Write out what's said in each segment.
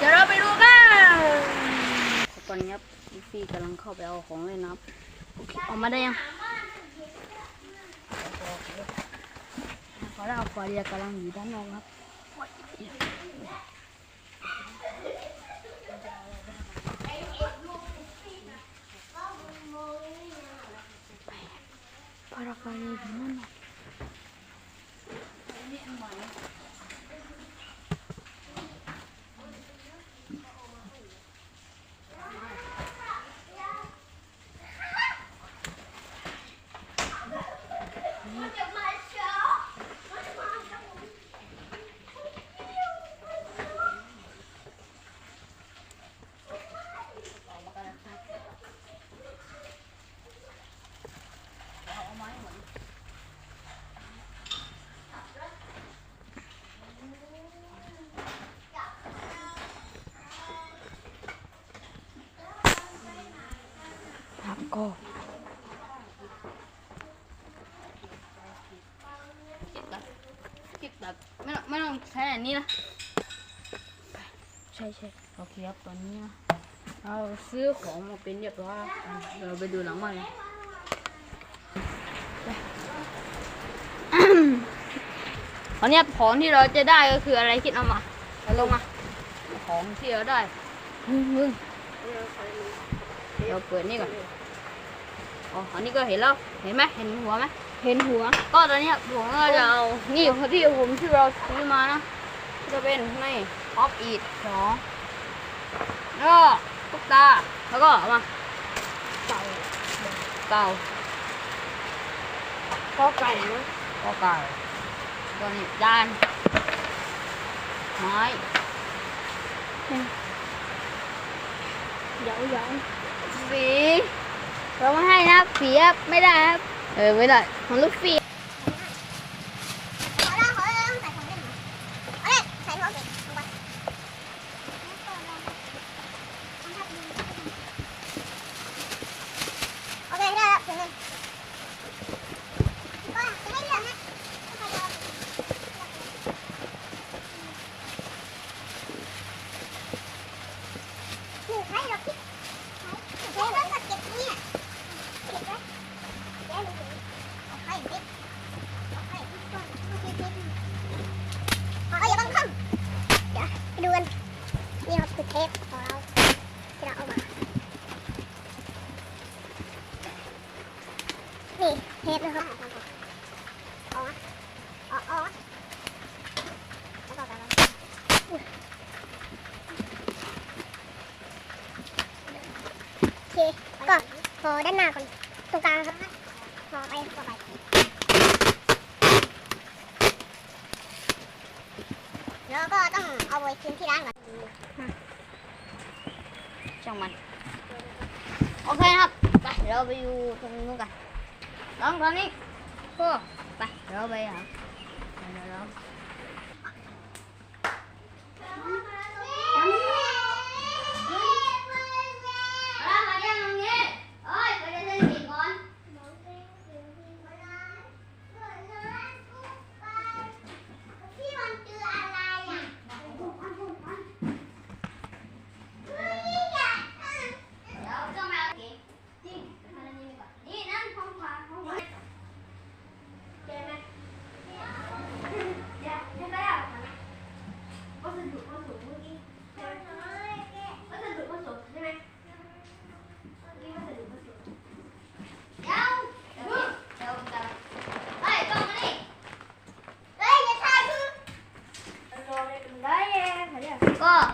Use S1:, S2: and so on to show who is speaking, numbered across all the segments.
S1: เดี๋ยวเราไปดูกัน ตอนนี้ครับพี่ฟี่กำลังเข้าไปเอาของเลยนะครับโอเคออกมาได้ยังขอเราฟอเรียกำลังอยู่ด้านนอกครับพาราฟาเรียอยู่นั่นนะ ก็เก็บแบบเก็บแบบไม่ต้องไม่ต้องใช้อันนี้นะใช่ใช่โอเคครับตอนนี้นะเราซื้อของมาเป็นเรียบร้อยแล้วอะเราไปดูหลังบ้านเลยไปตอนเนี้ยของที่เราจะได้ก็คืออะไรคิดเอามาเอาลงมา ของที่เราได้มึงมึงเราเปิดนี่ก่อน อ๋อ อันนี้ก็เห็นแล้ว เห็นไหมเห็นหัวไหม
S2: เห็นหัว
S1: ก็ตอนเนี้ยผมก็จะเอา นี่ที่ผมที่เราซื้อมานะ จะเป็นไม่ออฟอีดสองแล้วก็ตุ๊กตา แล้วก็เอามา
S2: เต่า
S1: เต่า
S2: ข้อไก่นะ
S1: ก็ไก่ตัวนี้จานไม้
S2: เดี๋ยวเดี๋ยว
S1: สี เราไม่ให้นะสีครับไม่ได้ครับ เออไม่ได้ของลูกฟี
S3: ขอเราขอเราต้องใส่ของเล่นเหรอเอาเล่นใส่ของเล่นลงไปโอเคได้แล้วถึงหนึ่งก็จะไม่เรื่องนะหนูใครหรอกที่ใครแล้วก็เก็บเนี่ยเก็บไว้เดี๋ยวหนูเอาให้เด็ก เอาไปอย่าบังคับเดี๋ยวไปดูกัน นี่ครับคือเทปของเราที่เราเอามา นี่ เทปนะครับอามาเออามาเออกันเลยอุ๊ยโอเค ก็พอด้านหน้าก่อน ตรงกลางครับพอไปพอไปแล้วก็ต้องเอาไว้คืนที่ร้านก่อน
S1: ช่างมัน โอเคครับ ไปเดี๋ยวเราไปดูตรงนู้นกัน ร้องตอนนี้โอ้ไปเราไป
S3: ครับ
S1: เรา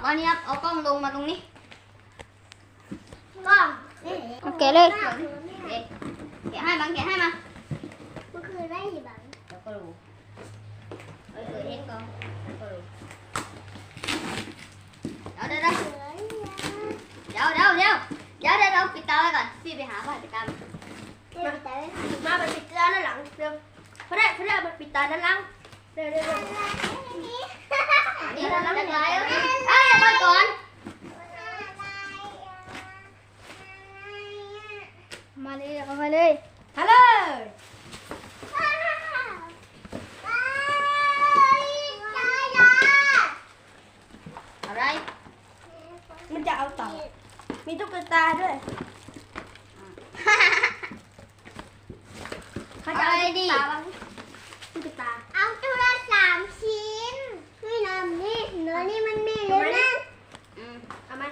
S1: อันนี้เอากล้องลงมาตรงนี้
S3: กล้อง
S1: โอเคเลยเขียให้บังเขียให้มา
S3: มันคือได้ยี่บัง
S1: เดี๋ยวก็รู้เออเห็นกล้องเดี๋ยวก็รู้เดี๋ยวเดี๋ยวเดี๋ยวเดี๋ยวเดี๋ยวเดี๋ปิดตาไว้ก่อนพี่ไปหาบ้านปิดตามาา
S3: ไว้
S2: มาปิดตาด้านหลังเร็วพอได้พอได้มาปิดตาด้านหลังเร็วเร็ว
S1: อันนี้เราจะไลฟ์เอ้ยเดี๋ยวก่อนก่อน
S2: มาเลยเอามาเลยฮัลโหล
S1: อะไร
S2: ตาด้วยเขาจะเอาตุ๊กตาบ้างตุ๊กตา
S3: เอาตัวละสามชิ้นนี่นะนี่เนื้อนี่มันมีเลยนะ
S4: อืม
S2: เอาไหม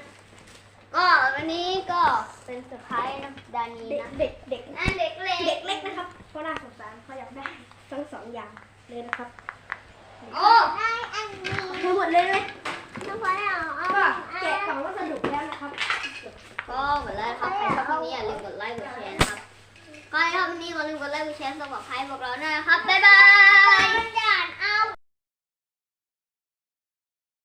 S4: ก็วันนี้ก็เป็นเซอร์ไพรส์นะดานี
S2: เด็ก
S4: นะ
S2: เด็กเด็ก
S4: อะเด็กเล็ก
S2: เด็กเล็กนะครับเพราะน่าสงสารเขาอยากได้ทั้งสองอย่างเลยนะครับ
S4: โอ้
S3: ได้อันนี้
S2: ทั้งหมดเลยไหม
S3: น้องพลอยเอาเอา
S2: ก็
S3: เอา
S2: แกะกล่องวัสดุแล้วนะครับ
S4: ก็เหมือนเลยครับใครชอบคลิปนี้อย่าลืมกดไลค์กดแชร์นะครับใครชอบคลิปนี้อย่าลืมกดไลค์กดแชร์สำหรับใครพวกเราด้วยนะครับบ๊ายบาย
S3: จะ